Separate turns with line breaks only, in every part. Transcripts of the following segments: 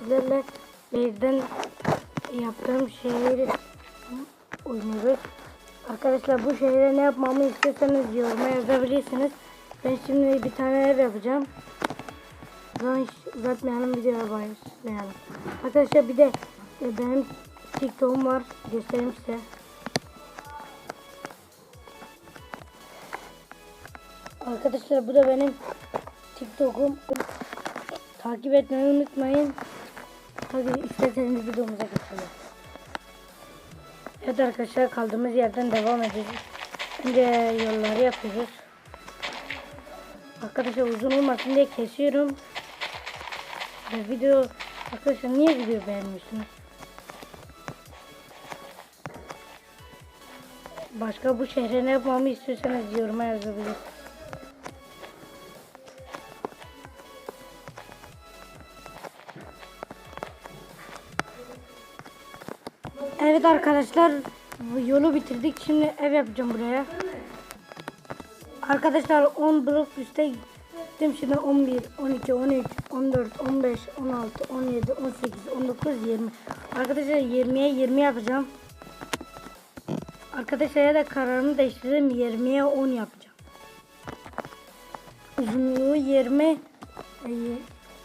sizlerle evden yaptığım şehri oynuyoruz. Arkadaşlar bu şehre ne yapmamı istiyorsanız yoruma yazabilirsiniz. Ben şimdi bir tane ev yapacağım. Zaman hiç uzatmayalım videoya başlayalım. Arkadaşlar bir de e, benim TikTok'um var. Göstereyim size. Arkadaşlar bu da benim TikTok'um. Takip etmeyi unutmayın. Hadi isterseniz videomuza geçelim. Evet arkadaşlar kaldığımız yerden devam ediyoruz. Önce yolları yapıyoruz. Arkadaşlar uzun olmasın diye kesiyorum. Ve video arkadaşlar niye video beğenmiyorsunuz? Başka bu şehre ne yapmamı istiyorsanız yoruma yazabilirsiniz. Evet arkadaşlar yolu bitirdik. Şimdi ev yapacağım buraya. Arkadaşlar 10 blok üstte gittim. Şimdi 11, 12, 13, 14, 15, 16, 17, 18, 19, 20. Arkadaşlar 20'ye 20 yapacağım. Arkadaşlar da kararımı değiştirdim. 20'ye 10 yapacağım. Uzunluğu 20. e,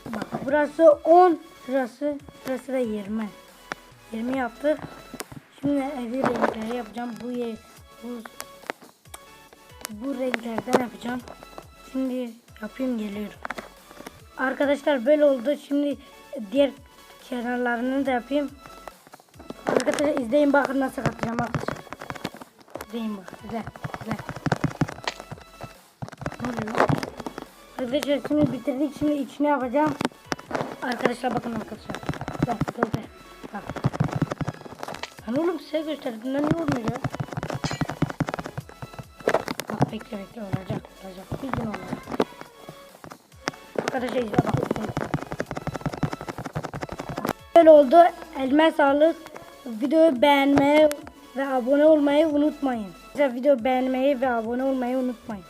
Bak burası 10. Şurası, şurası da 20. 20 yaptık. Şimdi evi renkleri yapacağım. Bu ye, bu bu renklerden yapacağım. Şimdi yapayım geliyorum. Arkadaşlar böyle oldu. Şimdi diğer kenarlarını da yapayım. Arkadaşlar izleyin bakın nasıl katacağım arkadaşlar. İzleyin bak. Güzel. Güzel. Ne oluyor? Arkadaşlar şimdi bitirdik. Şimdi içine yapacağım. Arkadaşlar bakın arkadaşlar. Güzel. Güzel. Bak. Hani oğlum size gösterdim. Ne olmuyor ya? Bak bekle bekle olacak olacak. Bir gün olacak. Arkadaşlar izle bak. Böyle oldu. Elime sağlık. Videoyu beğenmeyi ve abone olmayı unutmayın. Video beğenmeyi ve abone olmayı unutmayın.